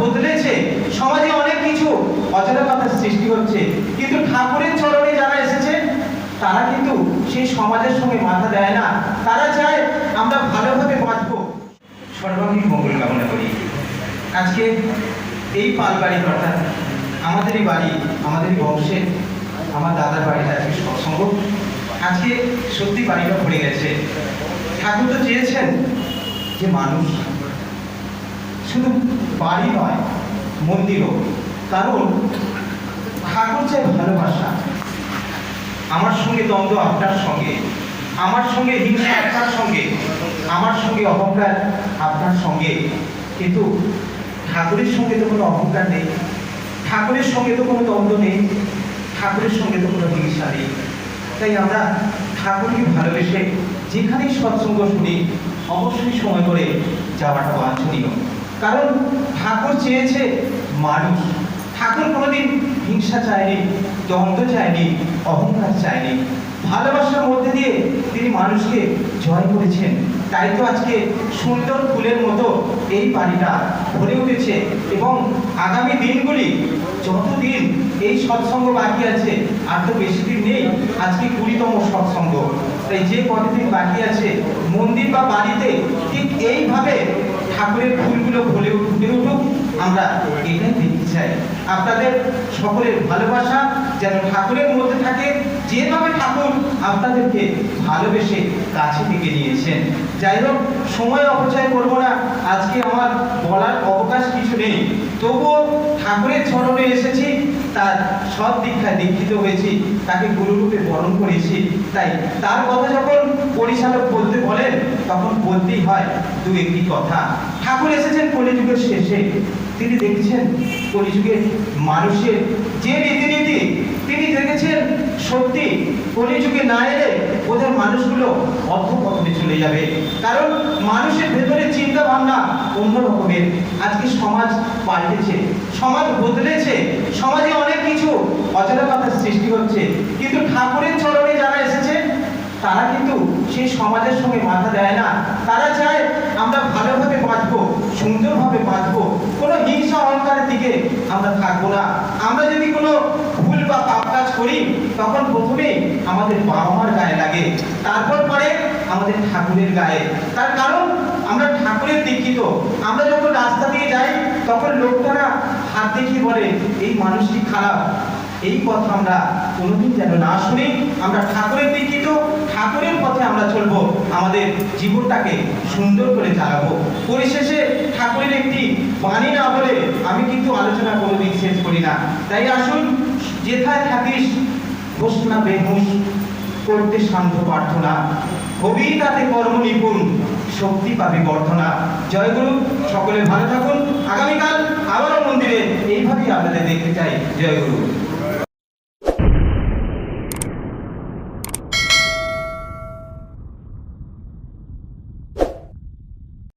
বদলেছে। সমাজে অনেক কিছু অজানা সৃষ্টি হচ্ছে। কিন্তু ঠাকুরের চরণে যারা এসেছে, তারা কিন্তু সেই সমাজের সঙ্গে মাথা দেয় না। তারা চায় আমরা ভালোভাবে বাঁচবো। সর্বাঙ্গীন মঙ্গল কামনা করি। আজকে এই পালবাড়ি অর্থাৎ আমাদেরই বাড়ি আমাদেরই বংশে, আমার দাদার বাড়িতে আজকে সৎসঙ্গ। আজকে সত্যি বাড়িটা ভরে গেছে। ঠাকুর তো চেয়েছেন যে মানুষ শুধু বাড়ি নয়, মন্দিরও। কারণ ঠাকুর চাই ভালোবাসা, আমার সঙ্গে দ্বন্দ্ব আপনার সঙ্গে, আমার সঙ্গে হিংসা আপনার সঙ্গে, আমার সঙ্গে অহংকার আপনার সঙ্গে। কিন্তু ঠাকুরের সঙ্গে তো কোনো অহংকার নেই, ঠাকুরের সঙ্গে তো কোনো দ্বন্দ্ব নেই, ঠাকুরের সঙ্গে তো কোনো হিংসা নেই। তাই আমরা ঠাকুরকে ভালোবেসে যেখানেই সৎসঙ্গ শুনি, অবশ্যই সময় করে যাওয়াটা বাঞ্ছনীয়। কারণ ঠাকুর চেয়েছে মানুষ ঠাকুর কোনোদিন হিংসা চায়নি, দ্বন্দ্ব চায়নি, অহংকার চায়নি। ভালোবাসার মধ্যে দিয়ে তিনি মানুষকে জয় করেছেন। তাই তো আজকে সুন্দর ফুলের মতো এই বাড়িটা ভরে উঠেছে এবং আগামী দিনগুলি যতদিন এই সৎসঙ্গ বাকি আছে, আর তো বেশি দিন নেই, আজকে কুড়িতম সৎসঙ্গ। তাই যে কতদিন বাকি আছে, মন্দির বা বাড়িতে ঠিক এইভাবে ঠাকুরের ফুলগুলো ভরে ফুটে উঠুক, আমরা এটাই দেখতে চাই। আপনাদের সকলের ভালোবাসা যেন ঠাকুরের মধ্যে থাকে, যেভাবে ঠাকুর আপনাদেরকে ভালোবেসে কাছে থেকে নিয়েছেন। যাই হোক, সময় অপচয় করব না, আজকে আমার বলার অবকাশ কিছু নেই। তবুও ঠাকুরের চরণে এসেছি তার সৎ দীক্ষায় দীক্ষিত হয়েছি, তাকে গুরুরূপে বরণ করেছি। তাই তার কথা যখন পরিচালক বলতে বলেন, তখন বলতেই হয় দু একটি কথা। ঠাকুর এসেছেন কলিযুগের শেষে। তিনি দেখেছেন কলিযুগে মানুষের যে রীতিনীতি, তিনি দেখেছেন সত্যি কলিযুগে না এলে ওদের মানুষগুলো অধপতনে চলে যাবে। কারণ মানুষের ভেতরে চিন্তা ভাবনা অন্য রকমের। আজকে সমাজ পাল্টেছে, সমাজ বদলেছে, সমাজে অনেক কিছু অজানা কথার সৃষ্টি হচ্ছে। কিন্তু ঠাকুরের চরণে যারা এসেছে, তারা কিন্তু সেই সমাজের সঙ্গে মাথা দেয় না। তারা চায় আমরা ভালোভাবে বাঁচবো, সুন্দরভাবে বাঁচবো। কোনো হিংসা অহংকারের দিকে আমরা থাকব না। আমরা যদি কোনো ভুল বা পাপ কাজ করি, তখন প্রথমে আমাদের বাবা মার গায়ে লাগে। তারপর পরে আমাদের ঠাকুরের গায়ে। তার কারণ, আমরা ঠাকুরের দীক্ষিত। আমরা যখন রাস্তা দিয়ে যাই, তখন লোকটারা হাত দেখিয়ে বলে, এই মানুষটি খারাপ। এই কথা আমরা কোনোদিন যেন না শুনি। আমরা ঠাকুরের দীক্ষিত ঠাকুরের পথে আমরা চলবো, আমাদের জীবনটাকে সুন্দর করে চালাবো। পরিশেষে ঠাকুরের একটি বাণী না বলে আমি কিন্তু আলোচনা কোনোদিন শেষ করি না। তাই আসুন, যেথায় থাকিস, ঘোষণা বেহুশ, করতে শান্ত প্রার্থনা। হবি তাতে কর্ম নিপুণ, শক্তি পাবে বর্ধনা। জয় গুরু, সকলে ভালো থাকুন। আগামীকাল আবারও মন্দিরে, এইভাবেই আপনাদের দেখতে চাই। জয় গুরু।